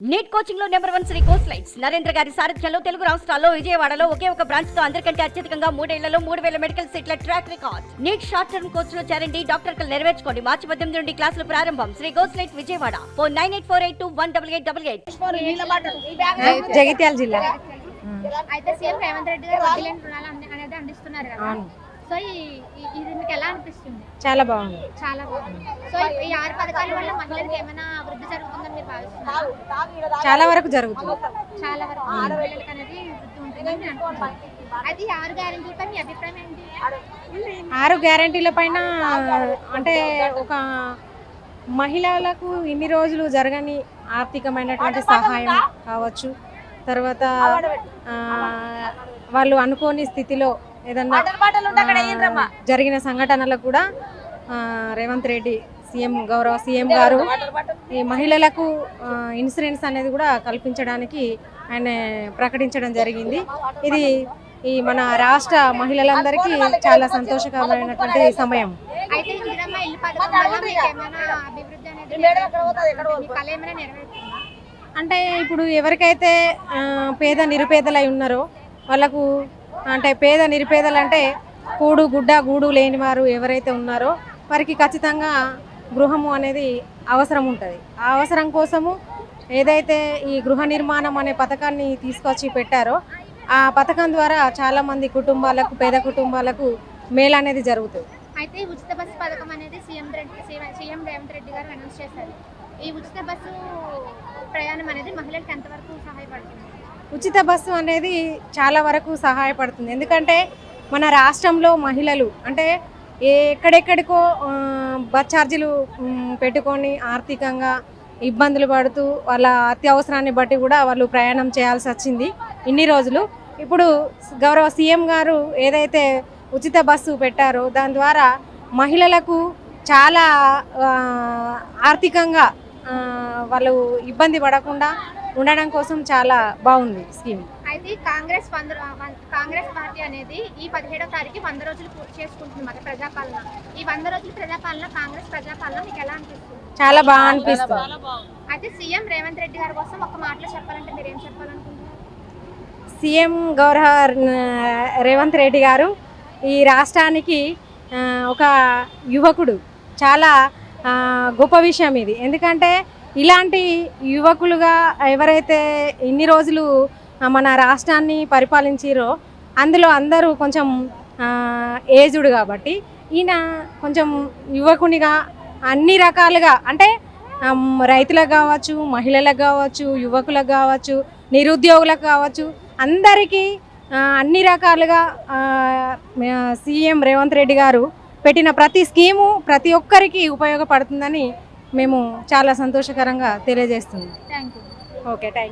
Neat కోచింగ్లో number one Sri course lights Narendra గారి సారథ్యంలో తెలుగు రాష్ట్రాల్లో విజయవాడలో ఒకే ఒక బ్రాంచ్తో అందరికంటే అత్యధికంగా మూడేళ్ళలో మూడు వేల మెడికల్ సీట్ల track record NEET short term కోర్స్లో చేరండి డాక్టర్ కలు నెరవేర్చుకోండి. మార్చి పద్దెనిమిది నుండి క్లాసులు ప్రారంభం. Sri course light Vijayawada. Four nine eight four eight two one double eight double eight. Jagtial జిల్లా. అయితే సీఎం రేవంత్ రెడ్డి గారు అనేది అందిస్తున్నారు కదా. సో ఈ- ఇది మీకు ఎలా అనిపిస్తుంది? చాలా బాగుంది. చాలా బాగుంది. సో ఈ- ఆరు పథకాల వల్ల మహిళలకు ఏమైనా అభివృద్ధి జరుగుతుందని మీరు భావిస్తున్నారు? చాలా వరకు జరుగుతుంది. చాలా వరకు మహిళలకు అనేది వృద్ధి ఉంటుందని నేను అనుకుంటున్నాను. ఈ ఆరు గ్యారెంటీలపై మీ అభిప్రాయం ఏంటి? ఆరు గ్యారంటీల పైన అంటే ఒక మహిళలకు ఇన్ని రోజులు జరగని ఆర్థికమైనటువంటి సహాయం కావచ్చు. తర్వాత వాళ్ళు అనుకోని స్థితిలో ఏదన్నా ఆ, జరిగిన సంఘటనలకు కూడా ఆ, రేవంత్ రెడ్డి సీఎం గౌరవ సీఎం గారు ఈ మహిళలకు ఆ, ఇన్సూరెన్స్ అనేది కూడా కల్పించడానికి ఆయన ప్రకటించడం జరిగింది. ఇది ఈ మన రాష్ట్ర మహిళలందరికీ చాలా సంతోషకరమైనటువంటి సమయం. అయితే ఇందిరమ్మ ఇల్లు పథకం వల్ల మీకు ఏమైనా అభివృద్ధి అనేది నెరవేరుతుందా? మీ కళ ఏమైనా నెరవేరుతుందా? అంటే ఇప్పుడు ఎవరికైతే ఆ, పేద నిరుపేదలై ఉన్నారో వాళ్ళకు అంటే పేద నిరుపేదలు అంటే కూడు గుడ్డ గూడు లేని వారు ఎవరైతే ఉన్నారో వారికి ఖచ్చితంగా గృహము అనేది అవసరం ఉంటుంది. ఆ అవసరం కోసము ఏదైతే ఈ గృహ నిర్మాణం అనే పథకాన్ని తీసుకొచ్చి పెట్టారో ఆ పథకం ద్వారా చాలామంది కుటుంబాలకు పేద కుటుంబాలకు మేలు అనేది జరుగుతుంది. అయితే ఈ ఉచిత బస్సు పథకం అనేది CM Reddy CM- CM Revanth Reddy garu announce చేశారు. ఈ ఉచిత బస్సు ప్రయాణం అనేది మహిళలకు ఎంతవరకు సహాయపడుతుంది? ఉచిత బస్సు అనేది చాలా వరకు సహాయపడుతుంది. ఎందుకంటే మన రాష్ట్రంలో మహిళలు అంటే ఎక్కడెక్కడికో బస్ ఛార్జీలు పెట్టుకొని ఆర్థికంగా ఇబ్బందులు పడుతూ వాళ్ళ అత్యవసరాన్ని బట్టి కూడా వాళ్ళు ప్రయాణం చేయాల్సి వచ్చింది ఇన్ని రోజులు. ఇప్పుడు గౌరవ సీఎం గారు ఏదైతే ఉచిత బస్సు పెట్టారో దాని ద్వారా మహిళలకు చాలా ఆర్థికంగా వాళ్ళు ఇబ్బంది పడకుండా ఉండడం కోసం చాలా బాగుంది స్కీమ్. అయితే కాంగ్రెస్ వంద కాంగ్రెస్ పార్టీ అనేది ఈ పదిహేడో తారీఖు వంద రోజులు పూర్తి చేసుకుంటుంది మరి ప్రజాపాలన. ఈ వంద రోజుల ప్రజాపాలన కాంగ్రెస్ ప్రజాపాలన మీకు ఎలా అనిపిస్తుంది? చాలా బాగా అనిపిస్తుంది. అయితే సీఎం రేవంత్ రెడ్డి గారి కోసం ఒక మాటలో చెప్పాలంటే మీరు ఏం చెప్పాలనుకుంటున్నారు? సీఎం గౌరవ రేవంత్ రెడ్డి గారు ఈ రాష్ట్రానికి ఒక యువకుడు. చాలా గొప్ప విషయం ఇది. ఎందుకంటే ఇలాంటి యువకులుగా ఎవరైతే ఇన్ని రోజులు మన రాష్ట్రాన్ని పరిపాలించారో అందులో అందరూ కొంచెం ఏజ్డ్ కాబట్టి ఈయన కొంచెం యువకునిగా అన్ని రకాలుగా అంటే రైతులకు కావచ్చు మహిళలకు కావచ్చు యువకులకు కావచ్చు నిరుద్యోగులకు కావచ్చు అందరికీ అన్ని రకాలుగా సీఎం రేవంత్ రెడ్డి గారు పెట్టిన ప్రతి స్కీము ప్రతి ఒక్కరికి ఉపయోగపడుతుందని మేము చాలా సంతోషకరంగా తెలియజేస్తుంది థ్యాంక్ యూ ఓకే థ్యాంక్